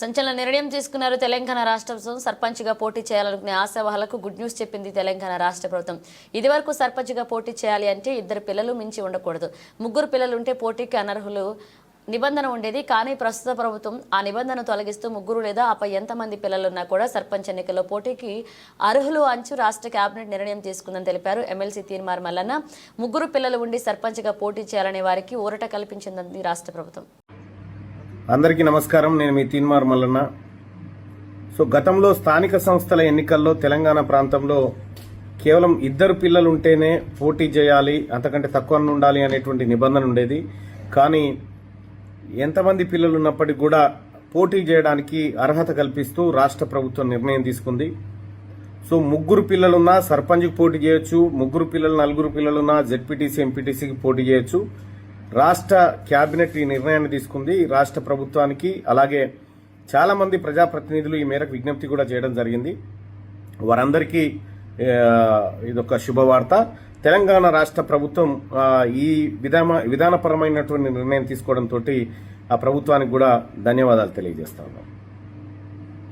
సంచలన నిర్ణయం తీసుకున్నారు తెలంగాణ రాష్ట్ర ప్రభుత్వం. సర్పంచ్గా పోటీ చేయాలనుకునే ఆశావాహులకు గుడ్ న్యూస్ చెప్పింది తెలంగాణ రాష్ట్ర ప్రభుత్వం. ఇదివరకు సర్పంచ్గా పోటీ చేయాలి అంటే ఇద్దరు పిల్లలు మించి ఉండకూడదు. ముగ్గురు పిల్లలు ఉంటే పోటీకి అనర్హులు నిబంధన ఉండేది. కానీ ప్రస్తుత ప్రభుత్వం ఆ నిబంధన తొలగిస్తూ ముగ్గురు లేదా ఆపై ఎంతమంది పిల్లలున్నా కూడా సర్పంచ్ ఎన్నికల్లో పోటీకి అర్హులు అంచు రాష్ట్ర కేబినెట్ నిర్ణయం తీసుకుందని తెలిపారు ఎమ్మెల్సీ తీర్మార్ మల్లన్న. ముగ్గురు పిల్లలు ఉండి సర్పంచ్గా పోటీ చేయాలనే వారికి ఊరట కల్పించిందని రాష్ట్ర ప్రభుత్వం. అందరికీ నమస్కారం. నేను మీ తీన్మార్ మల్లన్న. సో గతంలో స్థానిక సంస్థల ఎన్నికల్లో తెలంగాణ ప్రాంతంలో కేవలం ఇద్దరు పిల్లలు ఉంటేనే పోటీ చేయాలి అంతకంటే తక్కువ ఉండాలి అనేటువంటి నిబంధన ఉండేది. కానీ ఎంతమంది పిల్లలు ఉన్నప్పటికీ కూడా పోటీ చేయడానికి అర్హత కల్పిస్తూ రాష్ట్ర ప్రభుత్వం నిర్ణయం తీసుకుంది. సో ముగ్గురు పిల్లలున్నా సర్పంచ్కి పోటీ చేయొచ్చు ముగ్గురు పిల్లలు నలుగురు పిల్లలున్నా జెడ్పీటీసీ ఎంపీటీసీకి పోటీ చేయొచ్చు. రాష్ట్ర కేబినెట్ ఈ నిర్ణయాన్ని తీసుకుంది. రాష్ట్ర ప్రభుత్వానికి అలాగే చాలామంది ప్రజాప్రతినిధులు ఈ మేరకు విజ్ఞప్తి కూడా చేయడం జరిగింది. వారందరికీ ఇదొక శుభవార్త. తెలంగాణ రాష్ట్ర ప్రభుత్వం ఈ విధాన విధానపరమైనటువంటి నిర్ణయం తీసుకోవడంతో ఆ ప్రభుత్వానికి కూడా ధన్యవాదాలు తెలియజేస్తా ఉన్నాం.